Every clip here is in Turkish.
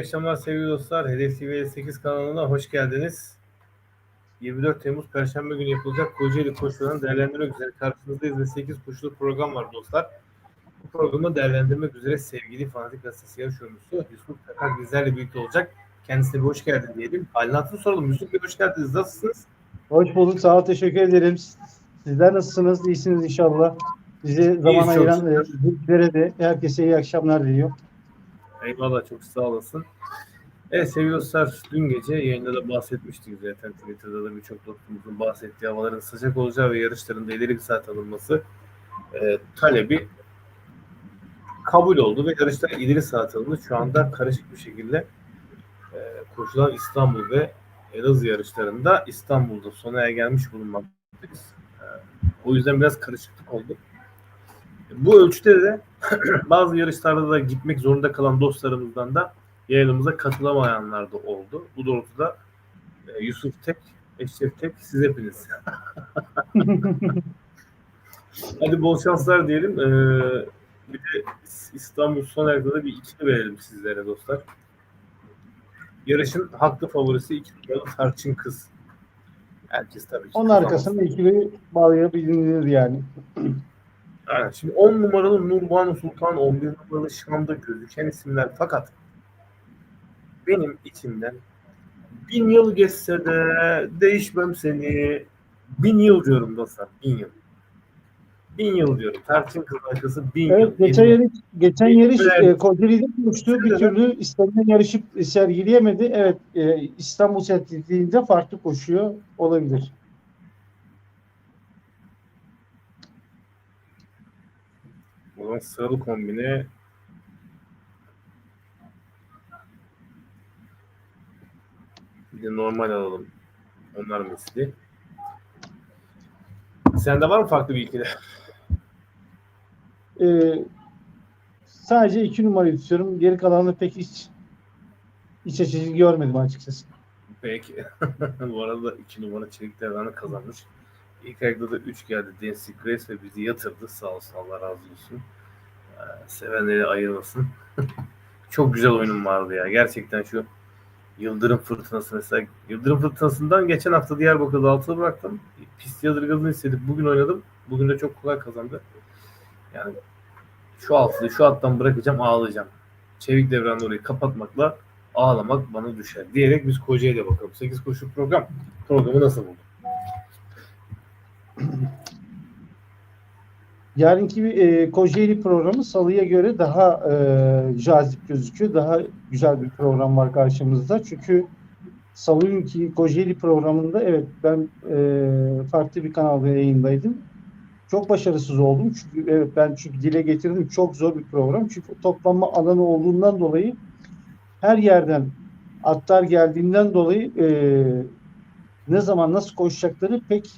iyi akşamlar sevgili dostlar. Hedef TV 8 kanalına hoş geldiniz. 24 Temmuz Perşembe günü yapılacak Kocaeli koşularını değerlendirmek üzere karşınızdayız ve 8 koşulu program var dostlar. Bu programı değerlendirmek üzere sevgili Fanatik Gazetesi yarış oyuncusu Yusuf Kakar bizlerle birlikte olacak. Kendisine bir hoş geldin diyelim. Halinatını soralım. Yusuf Bey hoş geldiniz. Nasılsınız? Hoş bulduk. Sağ ol. Teşekkür ederim. Sizler nasılsınız? İyisiniz inşallah. Bize zaman ayıran herkese iyi akşamlar diliyor. Eyvallah çok sağ olasın. Evet sevgili dostlar dün gece yayında da bahsetmiştik zaten Twitter'da da birçok dostumuzun bahsettiği havaların sıcak olacağı ve yarışların da ileri bir saat alınması e, talebi kabul oldu ve yarışlar ileri saat alındı. Şu anda karışık bir şekilde e, koşulan İstanbul ve Elazığ yarışlarında İstanbul'da sona gelmiş bulunmaktayız. E, o yüzden biraz karışıklık oldu. Bu ölçüde de bazı yarışlarda da gitmek zorunda kalan dostlarımızdan da yayınımıza katılamayanlar da oldu. Bu doğrultuda e, Yusuf Tek, Eşref Tek, siz hepiniz. Hadi bol şanslar diyelim. Ee, bir de İstanbul son ayakta da bir ikili verelim sizlere dostlar. Yarışın haklı favorisi iki numaralı Tarçın Kız. Herkes tabii ki. Onun arkasında ikili bağlayabilir yani. Aynen. Şimdi 10 numaralı Nurbanu Sultan, 11 numaralı Şam'da gözüken isimler fakat benim içimden bin yıl geçse de değişmem seni bin yıl diyorum dostlar bin yıl. Bin yıl diyorum. Tarçın kız arkası bin yıl. Evet, geçen Bin yıl. yarış, geçen yarış bir- e, Kocaeli'de konuştu. Bir türlü istenilen yarışı sergileyemedi. Evet, e, İstanbul sergilediğinde farklı koşuyor olabilir. Zaman sıralı kombine bir de normal alalım. Onlar misli. Sende var mı farklı bir ikili? E, sadece iki numarayı tutuyorum. Geri kalanını pek hiç iç açıcı görmedim açıkçası. Peki. Bu arada iki numara çelik devranı kazanmış. İlk ayakta da 3 geldi Dancy Grace ve bizi yatırdı. Sağ olsun Allah razı olsun. Sevenleri ayırmasın. Çok güzel oyunum vardı ya. Gerçekten şu Yıldırım Fırtınası mesela. Yıldırım Fırtınası'ndan geçen hafta Diyarbakır'da altılı bıraktım. Pist yadırgadığını hissedip bugün oynadım. Bugün de çok kolay kazandı. Yani şu altılı şu alttan bırakacağım ağlayacağım. Çevik devranda orayı kapatmakla ağlamak bana düşer diyerek biz Kocaeli'ye bakalım. 8 koşu program. Programı nasıl buldun? Yarınki bir, e, Kocaeli programı Salı'ya göre daha e, cazip gözüküyor. Daha güzel bir program var karşımızda. Çünkü Salı günkü Kocaeli programında evet ben e, farklı bir kanalda yayındaydım. Çok başarısız oldum. Çünkü evet ben çünkü dile getirdim. Çok zor bir program. Çünkü toplanma alanı olduğundan dolayı her yerden atlar geldiğinden dolayı e, ne zaman nasıl koşacakları pek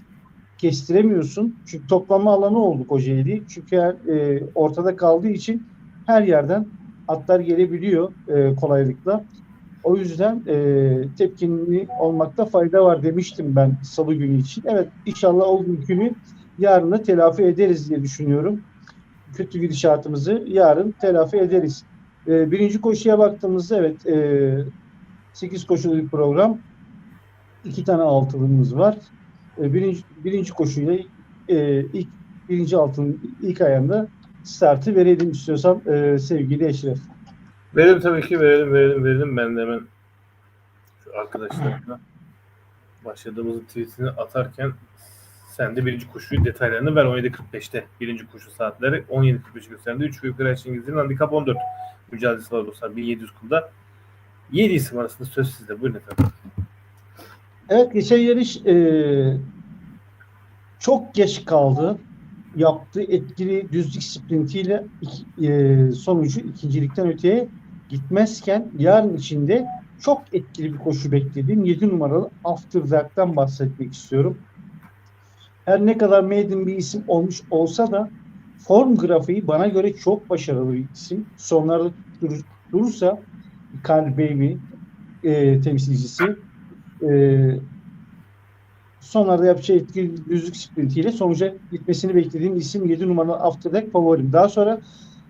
kestiremiyorsun. Çünkü toplanma alanı oldu Kocaeli. Çünkü her, e, ortada kaldığı için her yerden atlar gelebiliyor e, kolaylıkla. O yüzden e, tepkinli olmakta fayda var demiştim ben salı günü için. Evet inşallah o günü yarın da telafi ederiz diye düşünüyorum. Kötü gidişatımızı yarın telafi ederiz. E, birinci koşuya baktığımızda evet e, 8 koşulu bir program. iki tane altılımız var. E, birinci, birinci koşuyla e, ilk birinci altın ilk ayağında startı verelim istiyorsan e, sevgili Eşref. Verelim tabii ki verelim verelim verelim. Ben de hemen şu arkadaşlarımla başladığımız tweetini atarken sen de birinci koşuyu detaylarını ver 17.45'te birinci koşu saatleri 17.45 gösterdi. 3 yukarı her şeyin gizlinin handikap 14 mücadelesi var dostlar 1700 kumda. 7 isim arasında söz sizde. Buyurun efendim. Evet geçen yarış e, çok geç kaldı. Yaptığı etkili düzlük sprintiyle e, sonucu ikincilikten öteye gitmezken yarın içinde çok etkili bir koşu beklediğim 7 numaralı Afterdark'tan bahsetmek istiyorum. Her ne kadar maiden bir isim olmuş olsa da form grafiği bana göre çok başarılı bir isim. Sonlarda dur- durursa Carl Baby e, temsilcisi e, sonlarda yapacağı etkili düzlük sprintiyle sonuca gitmesini beklediğim isim 7 numaralı Afterdeck favorim. Daha sonra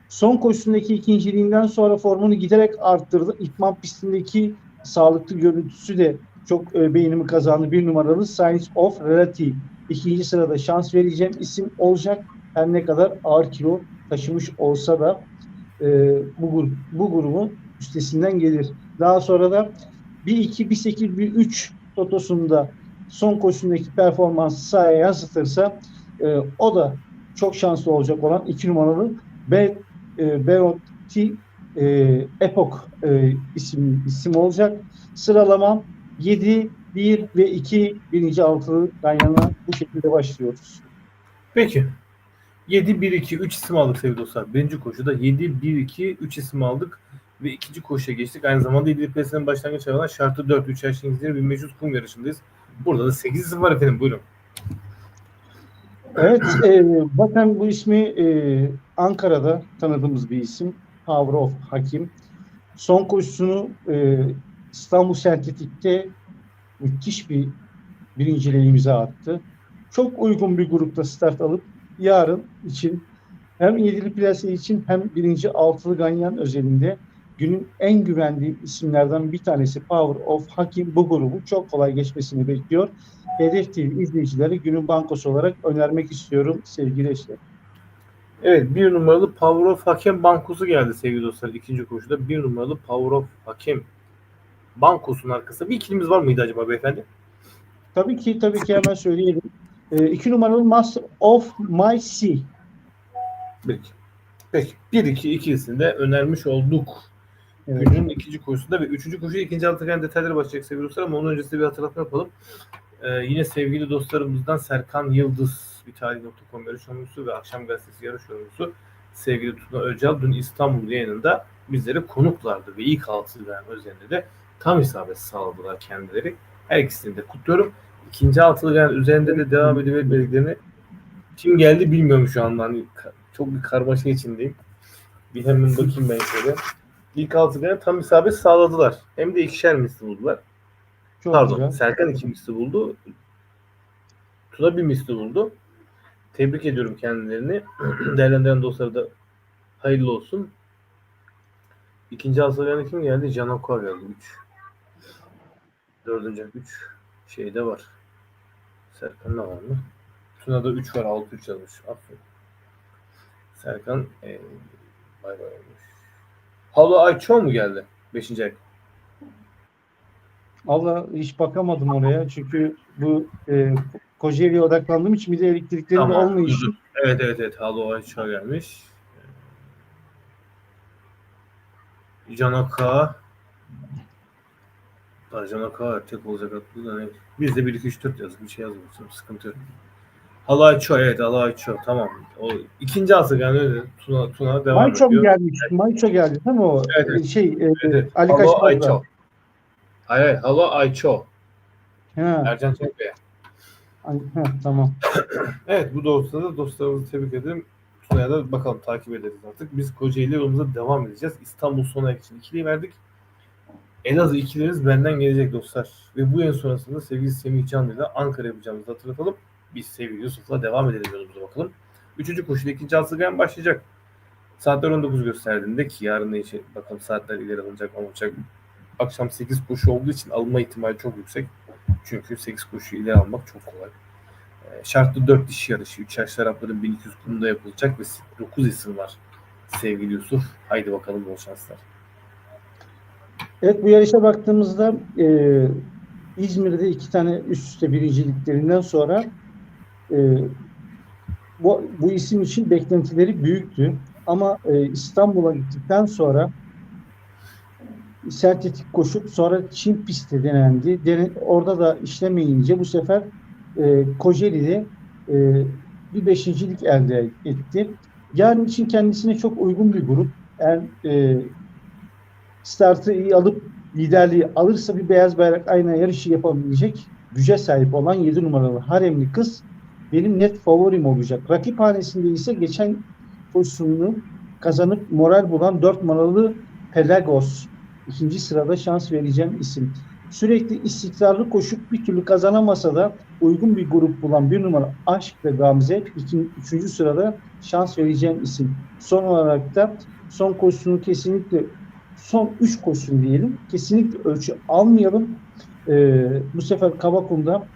Son koşusundaki ikinciliğinden sonra formunu giderek arttırdı. İtman pistindeki sağlıklı görüntüsü de çok e, beğenimi kazandı. Bir numaralı Science of Reality. İkinci sırada şans vereceğim isim olacak. Her ne kadar ağır kilo taşımış olsa da e, bu, grup, bu grubun üstesinden gelir. Daha sonra da 1-2, 1-8, 1-3 totosunda son koşusundaki performansı sahaya yansıtırsa e, o da çok şanslı olacak olan 2 numaralı B, e, Beotti e, Epoch e, isim, isim olacak. Sıralamam 7, 1 ve 2 birinci altılı Ganyan'a bu şekilde başlıyoruz. Peki. 7 1 2 3 isim aldık sevgili dostlar. Birinci koşuda 7 1 2 3 isim aldık ve ikinci koşuya geçtik. Aynı zamanda İdil Plesi'nin başlangıç hayvanı şartı 4 3 yaş İngilizleri 1500 kum yarışındayız. Burada da 8 isim var efendim. Buyurun. Evet, e, bakın bu ismi e, Ankara'da tanıdığımız bir isim. Of Hakim. Son koşusunu e, İstanbul Sentetik'te müthiş bir birinciliğe imza attı. Çok uygun bir grupta start alıp yarın için hem yedili plase için hem birinci altılı ganyan özelinde günün en güvendiği isimlerden bir tanesi Power of Hakim bu grubu çok kolay geçmesini bekliyor. Hedef TV izleyicileri günün bankosu olarak önermek istiyorum sevgili eşler. Evet bir numaralı Power of Hakem Bankosu geldi sevgili dostlar. ikinci koşuda bir numaralı Power of Hakem Bankosu'nun arkasında bir ikilimiz var mıydı acaba beyefendi? Tabii ki tabii ki hemen söyleyelim. E, iki numaralı Master of My Sea. Peki. Peki. 1-2 ikilisini de önermiş olduk. Evet. Günün ikinci koşusunda ve üçüncü koşu ikinci altıgen detayları başlayacak sevgili dostlar ama onun öncesinde bir hatırlatma yapalım. Ee, yine sevgili dostlarımızdan Serkan Yıldız bir tarih.com yarış yorumcusu ve Akşam Gazetesi yarış yorumcusu sevgili Tuna Öcal dün İstanbul yayınında bizlere konuklardı ve ilk altıgen özelinde de tam isabet sağladılar kendileri. Her ikisini de kutluyorum. İkinci altıgen üzerinde de devam edebileceklerini kim geldi bilmiyorum şu anda. Hani çok bir karmaşa içindeyim. Bir hemen bakayım ben şöyle. İlk altıgene tam isabet sağladılar. Hem de ikişer misli buldular. Çok Pardon. güzel. Serkan iki misli buldu. Tuna bir misli buldu. Tebrik ediyorum kendilerini. Değerlendiren dostlara da hayırlı olsun. İkinci altıgene kim geldi? Can Okar geldi. 3. Dördüncü 3 şeyde var. Serkan'da var mı? Tuna'da 3 var. 6 3 yazmış. Aferin. Serkan ee, bay bay olmuş. Halo Ayço mu geldi? 5. ay. Allah hiç bakamadım oraya çünkü bu e, Kocaeli'ye odaklandığım için bir de elektrikleri de olmayışı. dur. Evet evet evet. Halo Ayço gelmiş. Ee, Can Aka. Daha Can Aka tek olacak aklımda ne? Biz de 1 2 3 4 yazdık. Bir şey yazmıyorsun. Sıkıntı yok. Halo Ayço evet Halo Ayço tamam. O ikinci alsa yani öyle Tuna Tuna devam Mayço ediyor. gelmiş? Mayço geldi değil mi o? Evet, evet. Şey, e, Evet, evet. Ali Halo. Ayço. Hayır, hayır. Halo Ayço. Ha, Ercan Çelikbey. tamam. Evet bu doğrultuda da dostlarımızı tebrik ederim. Tuna'ya da bakalım takip ederiz artık. Biz Kocaeli yolumuza devam edeceğiz. İstanbul son ayak için ikiliyi verdik. Elazığ ikilerimiz benden gelecek dostlar. Ve bu en sonrasında sevgili Semih Canlı ile Ankara yapacağımızı hatırlatalım. Biz sevgili Yusuf'la devam edelim yolumuza bakalım. Üçüncü koşuda ikinci altıgen başlayacak. Saatler 19 gösterdiğinde ki yarın için bakalım saatler ileri alınacak olacak. Akşam 8 koşu olduğu için alınma ihtimali çok yüksek. Çünkü 8 koşu ileri almak çok kolay. E, Şartlı 4 dişi yarışı. 3 yaş tarafların 1200 kumda yapılacak ve 9 isim var. Sevgili Yusuf. Haydi bakalım bol şanslar. Evet bu yarışa baktığımızda e, İzmir'de iki tane üst üste birinciliklerinden sonra e, bu, bu isim için beklentileri büyüktü. Ama e, İstanbul'a gittikten sonra sentetik koşup sonra Çin pisti denendi. Dene, orada da işlemeyince bu sefer e, Kocaeli'de e, bir beşincilik elde etti. Yarın için kendisine çok uygun bir grup. Eğer e, startı iyi alıp liderliği alırsa bir beyaz bayrak ayna yarışı yapabilecek güce sahip olan 7 numaralı haremli kız benim net favorim olacak. Rakip hanesinde ise geçen pozisyonunu kazanıp moral bulan 4 numaralı Pelagos. ikinci sırada şans vereceğim isim. Sürekli istikrarlı koşup bir türlü kazanamasa da uygun bir grup bulan bir numara Aşk ve Gamze iki, üçüncü sırada şans vereceğim isim. Son olarak da son koşusunu kesinlikle son üç koşusunu diyelim. Kesinlikle ölçü almayalım. Ee, bu sefer Kavakum'da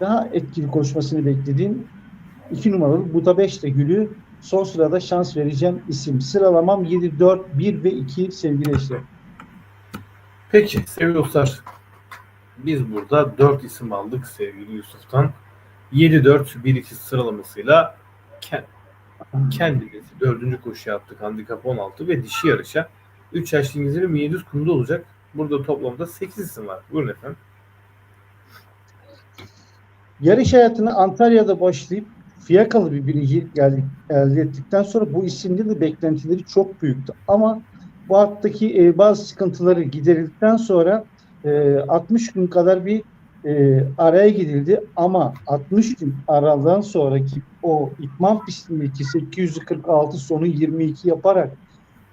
daha etkili koşmasını beklediğim iki numaralı Buda 5 de Gül'ü son sırada şans vereceğim isim. Sıralamam 7, 4, 1 ve 2 sevgili eşler. Peki sevgili dostlar. Biz burada 4 isim aldık sevgili Yusuf'tan. 7-4-1-2 sıralamasıyla ke- kendimiz dördüncü koşu yaptık. Handikap 16 ve dişi yarışa 3 yaşlı İngilizce 1700 kumda olacak. Burada toplamda 8 isim var. Buyurun efendim. Yarış hayatına Antalya'da başlayıp fiyakalı bir birincilik elde ettikten sonra bu isimde de beklentileri çok büyüktü. Ama bu hattaki e, bazı sıkıntıları giderildikten sonra e, 60 gün kadar bir e, araya gidildi ama 60 gün aradan sonraki o itman pistindeki 846 sonu 22 yaparak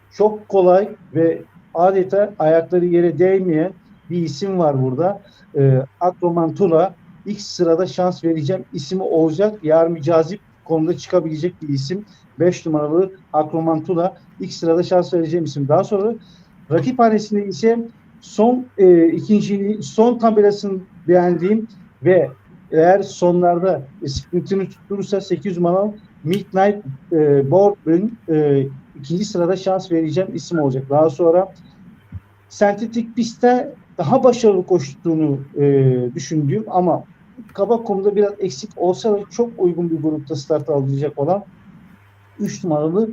çok kolay ve adeta ayakları yere değmeyen bir isim var burada. E, Akromantula ilk sırada şans vereceğim ismi olacak. Yarın cazip konuda çıkabilecek bir isim. 5 numaralı Akromantula ilk sırada şans vereceğim isim. Daha sonra rakip hanesinde ise son e, ikinci son tabelasını beğendiğim ve eğer sonlarda e, sprintini tutturursa 8 numaralı Midnight e, Bourbon e, ikinci sırada şans vereceğim isim olacak. Daha sonra sentetik pistte daha başarılı koştuğunu e, düşündüğüm ama kaba konuda biraz eksik olsa da çok uygun bir grupta start alacak olan 3 numaralı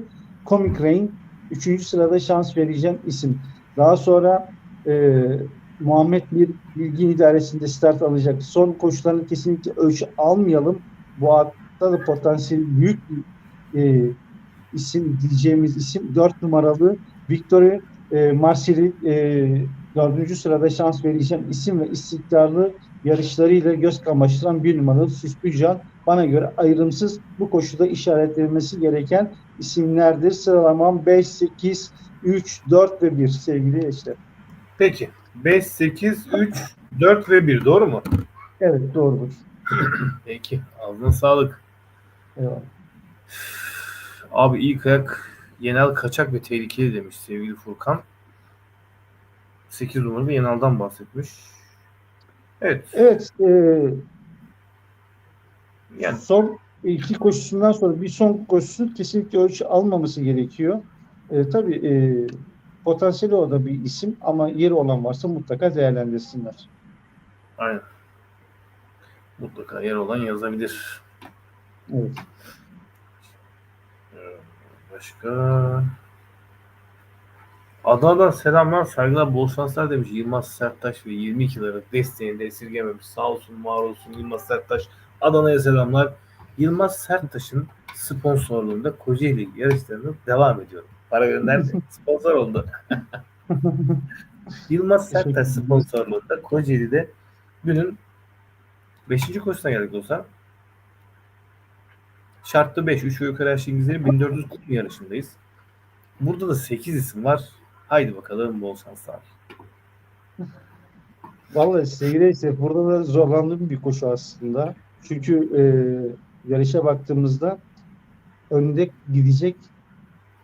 Comic Rain 3. sırada şans vereceğim isim. Daha sonra e, Muhammed bir bilgi idaresinde start alacak. Son koşularını kesinlikle ölçü almayalım. Bu hatta da potansiyel büyük bir e, isim diyeceğimiz isim 4 numaralı Victoria e, Marcel'i e, dördüncü sırada şans vereceğim isim ve istikrarlı yarışlarıyla göz kamaştıran bir numaralı Süslü Can bana göre ayrımsız bu koşuda işaretlenmesi gereken isimlerdir. Sıralamam 5, 8, 3, 4 ve 1 sevgili eşler. Peki. 5, 8, 3, 4 ve 1 doğru mu? Evet doğrudur. Peki. Ağzına sağlık. Eyvallah. Abi ilk ayak Yenal kaçak ve tehlikeli demiş sevgili Furkan. 8 numaralı Yenal'dan bahsetmiş. Evet. Evet e, Yani son iki koşusundan sonra bir son koşusu kesinlikle ölçü almaması gerekiyor. E, tabii e, potansiyeli o da bir isim ama yeri olan varsa mutlaka değerlendirsinler. aynen. Mutlaka yer olan yazabilir. Evet. Ee, Başka Adana'dan selamlar, saygılar, bol şanslar demiş Yılmaz Serttaş ve 22 liralık desteğini de esirgememiş. Sağ olsun, var olsun Yılmaz Serttaş. Adana'ya selamlar. Yılmaz Serttaş'ın sponsorluğunda Kocaeli yarışlarına devam ediyorum. Para gönderdi. Sponsor oldu. Yılmaz Serttaş sponsorluğunda Kocaeli'de günün 5. koşusuna geldik dostlar. Şartlı 5, 3 ve yukarı aşağı İngilizlerin 1400 kum yarışındayız. Burada da 8 isim var. Haydi bakalım bol şanslar. Vallahi sevgili burada da zorlandığım bir koşu aslında. Çünkü e, yarışa baktığımızda önde gidecek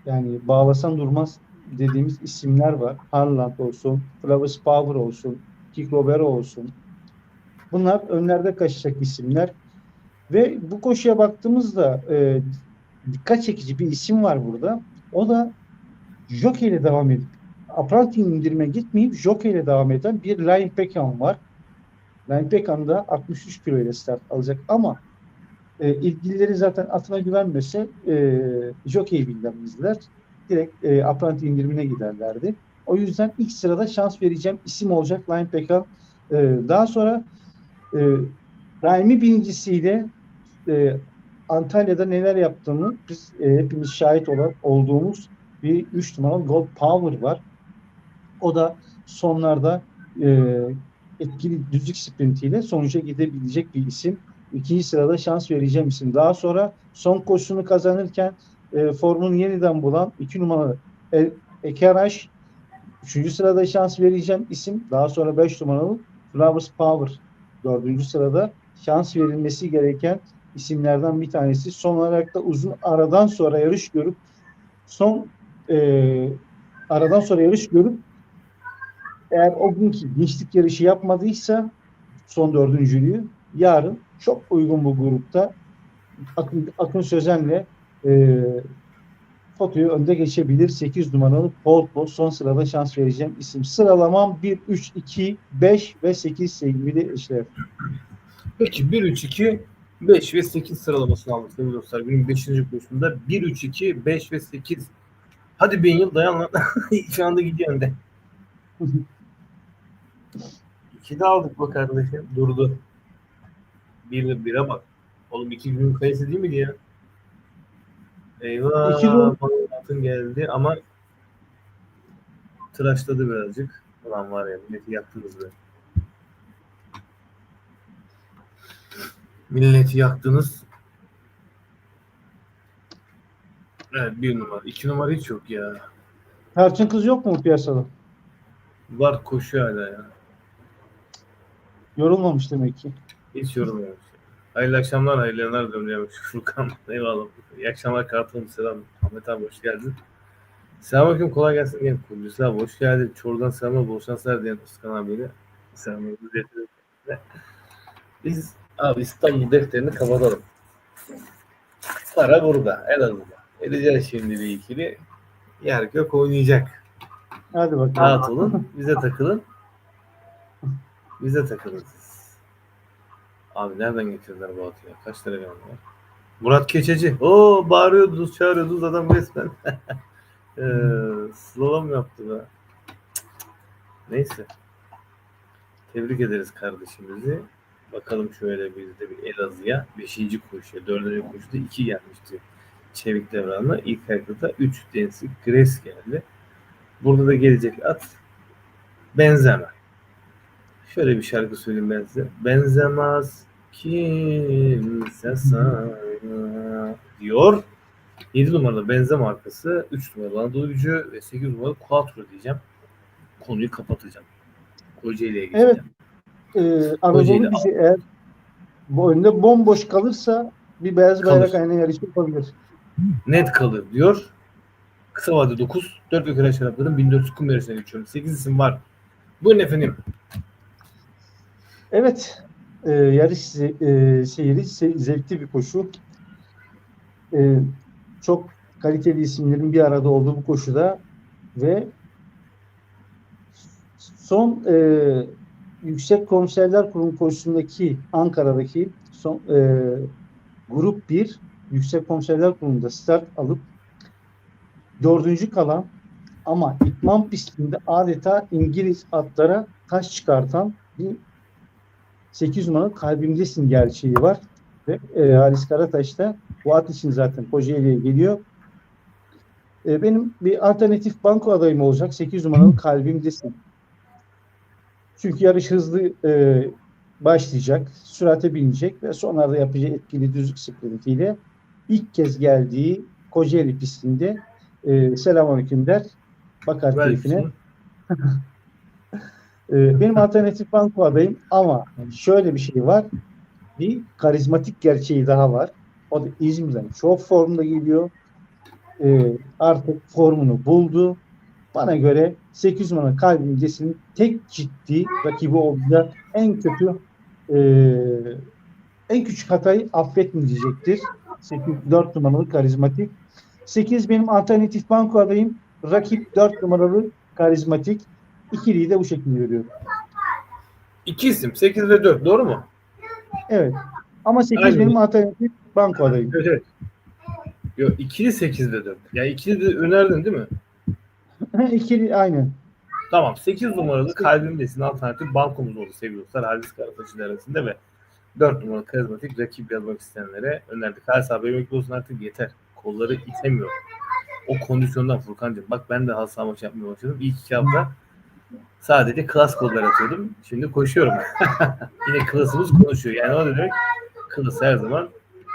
yani bağlasan durmaz dediğimiz isimler var. Harland olsun, Flavius Power olsun, Kik Robero olsun. Bunlar önlerde kaçacak isimler. Ve bu koşuya baktığımızda e, dikkat çekici bir isim var burada. O da Jockey ile devam edip apranti indirime gitmeyip jockey ile devam eden bir Lion Peckham var. Lion Peckham da 63 kilo ile start alacak ama e, ilgilileri zaten atına güvenmese e, jockey bilmemizler. Direkt e, apranti indirimine giderlerdi. O yüzden ilk sırada şans vereceğim isim olacak Lion Peckham. E, daha sonra e, daimi birincisiyle e, Antalya'da neler yaptığını biz e, hepimiz şahit olan olduğumuz bir 3 numaralı Gold Power var. O da sonlarda e, etkili düzlük sprintiyle sonuca gidebilecek bir isim. İkinci sırada şans vereceğim isim. Daha sonra son koşusunu kazanırken e, formunu yeniden bulan 2 numaralı e, Ekeraş Üçüncü sırada şans vereceğim isim daha sonra 5 numaralı Flowers Power. Dördüncü sırada şans verilmesi gereken isimlerden bir tanesi. Son olarak da uzun aradan sonra yarış görüp son e, aradan sonra yarış görüp eğer o günkü gençlik yarışı yapmadıysa son dördüncülüğü yarın çok uygun bu grupta Akın, Akın Sözen'le e, fotoyu önde geçebilir. 8 numaralı Polpo son sırada şans vereceğim isim. Sıralamam 1, 3, 2, 5 ve 8 sevgili işler. Peki 1, 3, 2, 5 ve 8 sıralamasını aldık sevgili dostlar. Günün 5. koşusunda 1, 3, 2, 5 ve 8. Hadi bin yıl dayan lan. Şu anda gidiyor önde. İki de aldık bak kardeşim. Durdu. Bir bire bak. Oğlum iki günün kayısı değil miydi ya? Eyvah. İki gün- altın geldi ama tıraşladı birazcık. Ulan var ya milleti yaktınız be. Milleti yaktınız. Evet bir numara. iki numara hiç yok ya. Tarçın kız yok mu piyasada? Var koşuyor hala ya. Yorulmamış demek ki. Hiç yorulmuyor. Hayırlı akşamlar, hayırlı yayınlar diliyorum Furkan. Eyvallah. İyi akşamlar Kartalım. Selam. Ahmet abi hoş geldin. Selamünaleyküm. Kolay gelsin. Gel Kudüs'e abi hoş geldin. Çorlu'dan selamlar. Bol şanslar diyen Özkan abiyle. Selamlar. Biz abi İstanbul defterini kapatalım. Para burada. Elazığ'da. Edeceğiz şimdi bir ikili. Yer gök oynayacak. Hadi bakalım. Rahat olun. Bize takılın. Bize takılın siz. Abi nereden getirdiler bu atı ya? Kaç lira var? Murat Keçeci. Oo bağırıyordunuz, çağırıyordunuz adam resmen. ee, slalom yaptı be. Neyse. Tebrik ederiz kardeşimizi. Bakalım şöyle biz de bir Elazığ'a 5. koşuya, 4. koşuda 2 gelmişti. Çevik devranla. İlk ayakta 3 Densi Gres geldi. Burada da gelecek at benzeme. Şöyle bir şarkı söyleyeyim ben size. Benzemez kimse sana diyor. 7 numaralı benze markası, 3 numaralı Anadolu gücü ve 8 numaralı Quattro diyeceğim. Konuyu kapatacağım. Kocaeli'ye geçeceğim. Evet. Ee, Anadolu bizi eğer bu önünde bomboş kalırsa bir beyaz Kalır. bayrak aynen yarışı yapabilir. Net kalır diyor. Kısa vade 9. 4 ve kare şarapların 1400 kum yarışına geçiyorum. 8 isim var. Buyurun efendim. Evet. E, yarış e, seyri se- zevkli bir koşu. E, çok kaliteli isimlerin bir arada olduğu bu koşuda ve son e, Yüksek Komiserler Kurulu koşusundaki Ankara'daki son e, grup 1 Yüksek Komiserler Kurulu'nda start alıp dördüncü kalan ama itman pistinde adeta İngiliz atlara taş çıkartan bir 8 numaralı kalbimdesin gerçeği var. Ve e, Halis Karataş da bu at için zaten Kocaeli'ye geliyor. E, benim bir alternatif banko adayım olacak. 8 numaralı kalbimdesin. Çünkü yarış hızlı e, başlayacak. Sürate binecek ve sonlarda yapacağı etkili düzlük sprintiyle ilk kez geldiği Kocaeli pistinde e, selamünaleyküm der. Bakar Ver keyfine. Ee, benim alternatif banko adayım ama şöyle bir şey var. Bir karizmatik gerçeği daha var. O da İzmir'den çok formda geliyor. Ee, artık formunu buldu. Bana göre 8 numara kalbimdesin tek ciddi rakibi olacak en kötü e, en küçük hatayı affetmeyecektir. 8, 4 numaralı karizmatik. 8 benim alternatif banko adayım. Rakip 4 numaralı karizmatik. İkiliyi de bu şekilde görüyorum. İki isim. 8 ve 4. Doğru mu? Evet. Ama 8 Aynen. benim alternatif banko adayım. Evet. evet. Yok ikili 8 de 4. Yani ikili de önerdin değil mi? İkili aynen. Tamam. 8 numaralı kalbimdesin alternatif bankomuz oldu sevgili dostlar. Halis Karataş'ın arasında ve 4 numaralı karizmatik rakip yazmak isteyenlere önerdik. Halis abi emekli olsun artık yeter. Kolları itemiyor. O kondisyondan Furkan'cığım. Bak ben de halı saha maçı yapmaya başladım. İlk iki hafta sadece klas kollar atıyordum. Şimdi koşuyorum. Yine klasımız konuşuyor. Yani o demek? Klas her zaman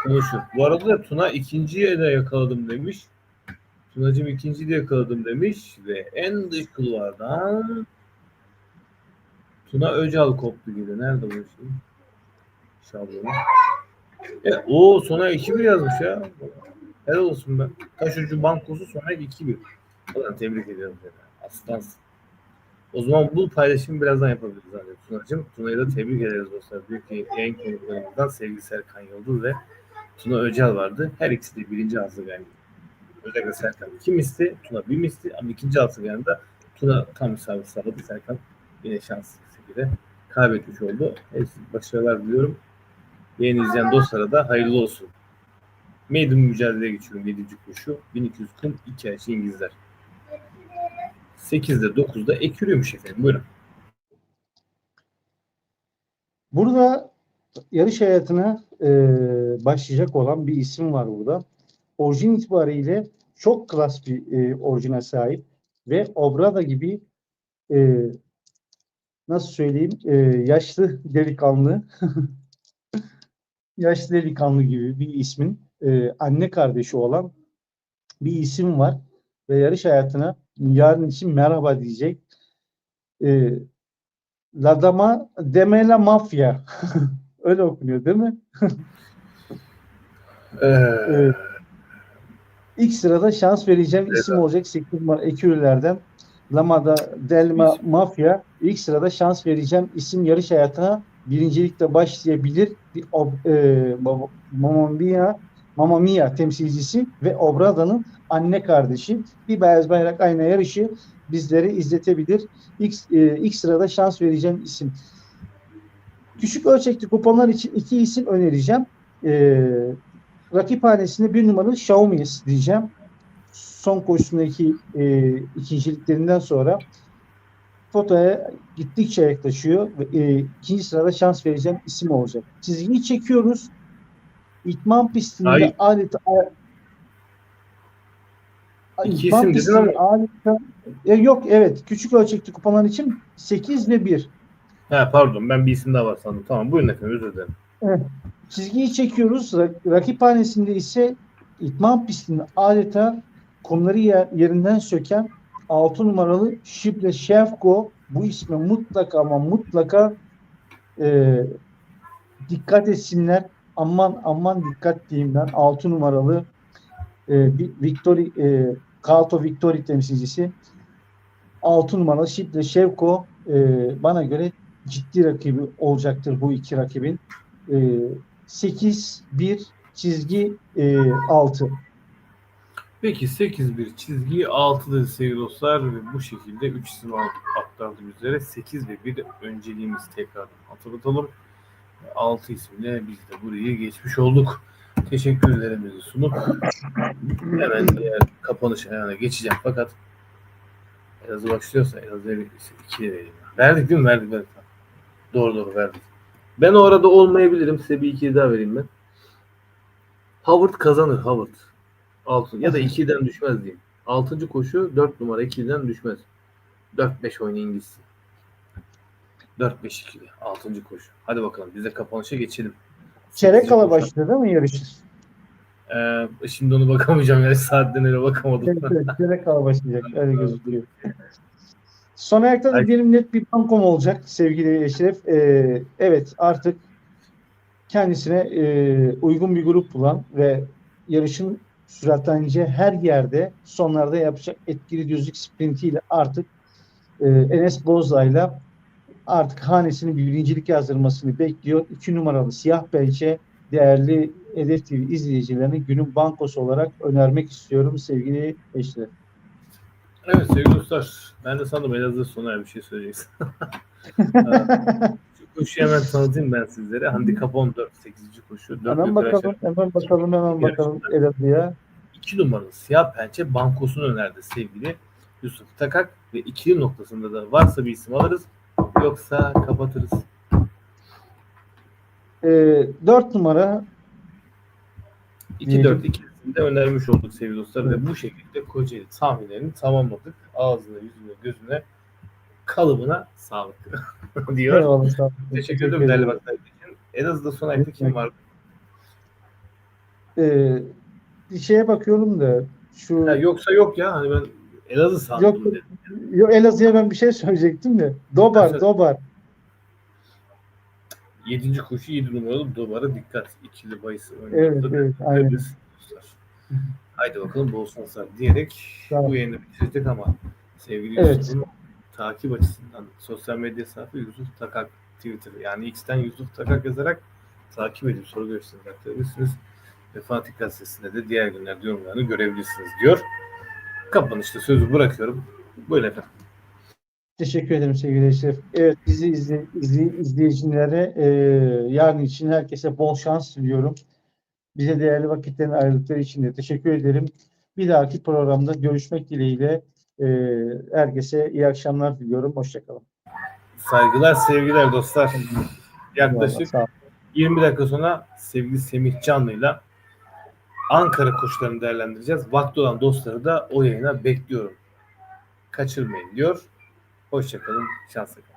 konuşuyor. Bu arada da Tuna ikinciye de yakaladım demiş. Tunacım ikinci de yakaladım demiş ve en dış kulvardan Tuna Öcal koptu gibi. Nerede bu şey? Şablonu. E, o sona 2-1 yazmış ya. Helal olsun ben. Taşucu bankosu sona 2-1. Ulan tebrik ediyorum seni. Aslansın. O zaman bu paylaşımı birazdan yapabiliriz zaten Tuna'cığım. Tuna'yı da tebrik ederiz dostlar. Büyük yayın konuklarımızdan sevgili Serkan Yıldız ve Tuna Öcal vardı. Her ikisi de birinci hazırlayan. Özellikle Serkan iki misli, Tuna bir misli ama ikinci hazırlayanında Tuna tam isabet sağladı. Serkan yine şanslı şekilde kaybetmiş oldu. Hepsi başarılar diliyorum. Yayın izleyen dostlara da hayırlı olsun. Maiden mücadeleye geçiyorum 7. koşu. 1200 kum 2 Ayşe İngilizler. 8'de 9'da ekürüyormuş efendim. Buyurun. Burada yarış hayatına e, başlayacak olan bir isim var burada. Orijin itibariyle çok klas bir e, orijine sahip ve Obrada gibi e, nasıl söyleyeyim e, yaşlı delikanlı yaşlı delikanlı gibi bir ismin e, anne kardeşi olan bir isim var ve yarış hayatına yarın için merhaba diyecek. E, Ladama Demela Mafya. Öyle okunuyor değil mi? Ee, Evet. İlk sırada şans vereceğim isim olacak 8 numara Ekürülerden. Lamada Delma Mafya. İlk sırada şans vereceğim isim yarış hayatına birincilikle başlayabilir. E, Mamma Mia, Mamma Mia temsilcisi ve Obrada'nın anne kardeşi. Bir beyaz bayrak ayna yarışı bizleri izletebilir. İlk, e, ilk sırada şans vereceğim isim. Küçük ölçekli kuponlar için iki isim önereceğim. E, rakip hanesinde bir numaralı Xiaomi diyeceğim. Son koşusundaki e, ikinciliklerinden sonra fotoya gittikçe yaklaşıyor. Ve, e, ikinci sırada şans vereceğim isim olacak. Çizgiyi çekiyoruz. İtman pistinde Hayır. adeta İki isim dedin pistinde adeta E, yok evet küçük ölçekli kuponlar için 8 ve 1. ha, pardon ben bir isim daha var sandım. Tamam buyurun efendim özür dilerim. Çizgiyi çekiyoruz. Ra- Rakip hanesinde ise itman pistinde adeta kumları yer- yerinden söken 6 numaralı Şiple Şefko bu isme mutlaka ama mutlaka e, dikkat etsinler. Aman aman dikkat diyeyim ben. 6 numaralı e, Victory e, Kato Victory temsilcisi 6 numaralı Şiple Şevko e, bana göre ciddi rakibi olacaktır bu iki rakibin. E, 8 1 çizgi e, 6. Peki 8-1 çizgi 6 dedi sevgili dostlar ve bu şekilde 3 isim aktardık üzere 8 ve 1 önceliğimiz tekrar hatırlatalım. 6 isimle biz de burayı geçmiş olduk. Teşekkür ederimizi sunup hemen diğer kapanış ayağına geçeceğim fakat yazı başlıyorsa yazı 2 vereyim. Verdik değil mi? Verdik verdik. Doğru doğru verdik. Ben o arada olmayabilirim. Size bir iki daha vereyim ben. Howard kazanır Howard. Altı ya da 2'den düşmez diyeyim. 6. koşu 4 numara 2'den düşmez. 4-5 oynayın gitsin. 4-5-2 6. koşu. Hadi bakalım biz de kapanışa geçelim. Çeyrek kala başlıyor değil mi yarış? Ee, şimdi onu bakamayacağım yani saatten öyle bakamadım. Evet, evet, çeyrek kala başlayacak. Öyle gözüküyor. Son ayakta da benim net bir bankom olacak sevgili Eşref. Ee, evet artık kendisine e, uygun bir grup bulan ve yarışın süratlenince her yerde sonlarda yapacak etkili düzlük sprintiyle artık e, Enes Bozdağ'yla artık hanesinin bir birincilik yazdırmasını bekliyor. İki numaralı siyah pençe değerli Hedef TV izleyicilerine günün bankosu olarak önermek istiyorum sevgili Eşref. Evet sevgili dostlar. Ben de sandım Elazığ sona bir şey söyleyeceksin. Şu koşuyu hemen tanıtayım ben sizlere. Handikap 14. 8. koşu. 4 Hemen bakalım, hemen bakalım, hemen bakalım Elazığ'a. 2 numaralı siyah pençe bankosunu önerdi sevgili Yusuf Takak ve ikili noktasında da varsa bir isim alırız yoksa kapatırız. Ee, 4 numara 2-4 ikilisini de önermiş olduk sevgili dostlar ve bu şekilde Kocaeli tahminlerini tamamladık. Ağzına, yüzüne, gözüne, kalıbına sağlık diyor. eyvallah, sağ. Teşekkür ederim değerli baklar için. Elazığ'da son ayakta kim var? Ee, bir şeye bakıyorum da Şu Ya yoksa yok ya. Hani ben Elazığ sandım. Yok. dedim. Yo, Elazığ'a ben bir şey söyleyecektim de. Dobar, Mesela- Dobar. Yedinci koşu 7 numaralı Dobar'a dikkat. İkili bahis Evet, oynadı. evet, aynen. Dostlar. Haydi bakalım bol şanslar diyerek Tamam. bu yayını bitirdik ama sevgili Evet. Yusuf'un takip açısından sosyal medya hesabı Yusuf Takak Twitter yani X'ten Yusuf Takak yazarak takip edip soru görüşlerinizi aktarabilirsiniz. Ve Fatih Gazetesi'nde de diğer günlerde yorumlarını görebilirsiniz diyor. Kapanışta sözü bırakıyorum. Buyurun efendim. Teşekkür ederim sevgili Eşref. Evet bizi izle, izle, izleyicilere e, yarın için herkese bol şans diliyorum. Bize değerli vakitlerini ayırdıkları için de teşekkür ederim. Bir dahaki programda görüşmek dileğiyle e, herkese iyi akşamlar diliyorum. Hoşçakalın. Saygılar, sevgiler dostlar. Yaklaşık Sağ olun. 20 dakika sonra sevgili Semih Canlı'yla Ankara koşularını değerlendireceğiz. Vakti olan dostları da o yayına bekliyorum. Kaçırmayın diyor. Hoşçakalın. Şansla kalın.